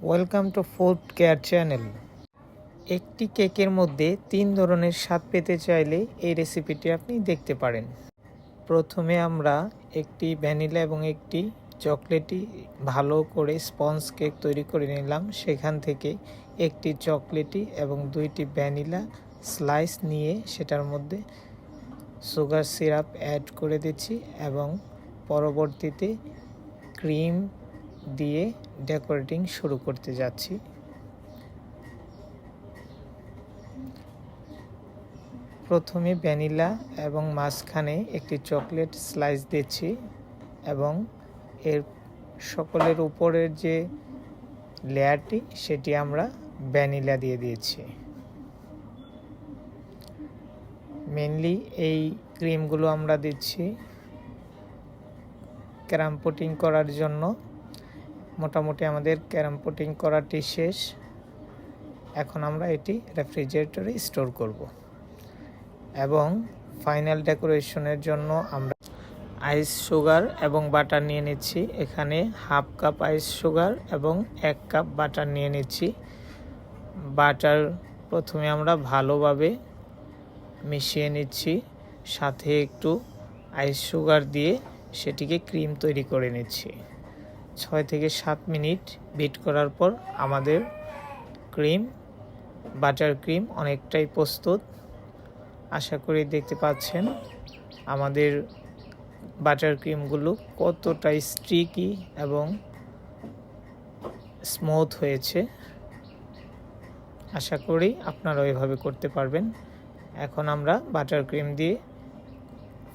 Welcome to food care channel একটি কেকের মধ্যে তিন ধরনের স্বাদ পেতে চাইলে এই রেসিপিটি আপনি দেখতে পারেন। প্রথমে আমরা একটি ভ্যানিলা এবং একটি চকলেটই ভালো করে স্পঞ্জ কেক তৈরি করে নিলাম। সেখান থেকে একটি চকলেটই এবং দুইটি ভ্যানিলা স্লাইস নিয়ে সেটার মধ্যে সুগার সিরাপ অ্যাড করে দিচ্ছি এবং পরবর্তীতে ক্রিম দিয়ে ডেকোরেটিং শুরু করতে যাচ্ছি। প্রথমে ভ্যানিলা এবং মাঝখানে একটি চকলেট স্লাইস দিচ্ছি এবং এর সকলের উপরের যে লেয়ারটি, সেটি আমরা ভ্যানিলা দিয়ে দিয়েছি। মেনলি এই ক্রিমগুলো আমরা দিচ্ছি। ক্যারাম পুটিং করার জন্য মোটামুটি আমাদের ক্যারাম পুটিং করাটি শেষ। এখন আমরা এটি রেফ্রিজারেটরে স্টোর করব। এবং ফাইনাল ডেকোরেশনের জন্য আমরা আইস সুগার এবং বাটার নিয়ে নিচ্ছি। এখানে হাফ কাপ আইস সুগার এবং এক কাপ বাটার নিয়ে নিচ্ছি। বাটার প্রথমে আমরা ভালোভাবে মিশিয়ে নিচ্ছি। সাথে একটু আইস সুগার দিয়ে সেটিকে ক্রিম তৈরি করে নিচ্ছি। ছয় থেকে সাত মিনিট বিট করার পর আমাদের ক্রিম বাটার ক্রিম অনেকটাই প্রস্তুত। আশা করি দেখতে পাচ্ছেন আমাদের বাটার ক্রিমগুলো কতটা স্ট্রিকি এবং স্মুথ হয়েছে। আশা করি আপনারা ওইভাবে করতে পারবেন। এখন আমরা বাটার ক্রিম দিয়ে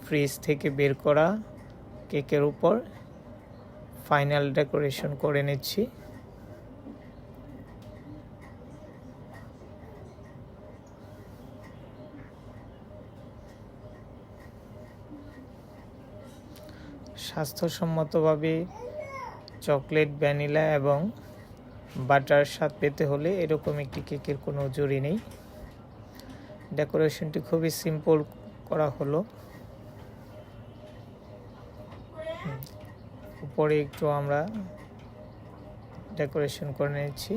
ফ্রিজ থেকে বের করা কেকের উপর ফাইনাল ডেকোরেশন করে নিচ্ছি। স্বাস্থ্যসম্মতভাবে চকলেট, ভ্যানিলা এবং বাটার স্বাদ পেতে হলে এরকম একটি কেকের কোনো জুড়ি নেই। ডেকোরেশনটি খুবই সিম্পল করা হলো। উপরে একটু আমরা ডেকোরেশন করে নিচ্ছি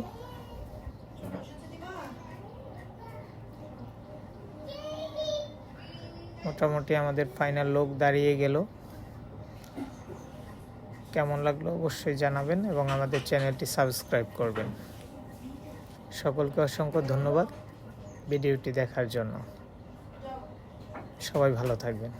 মোটামুটি আমাদের ফাইনাল লোক দাঁড়িয়ে গেল। কেমন লাগল অবশ্যই জানাবেন এবং আমাদের চ্যানেলটি সাবস্ক্রাইব করবেন। সকলকে অসংখ্য ধন্যবাদ ভিডিওটি দেখার জন্য। সবাই ভালো থাকবেন।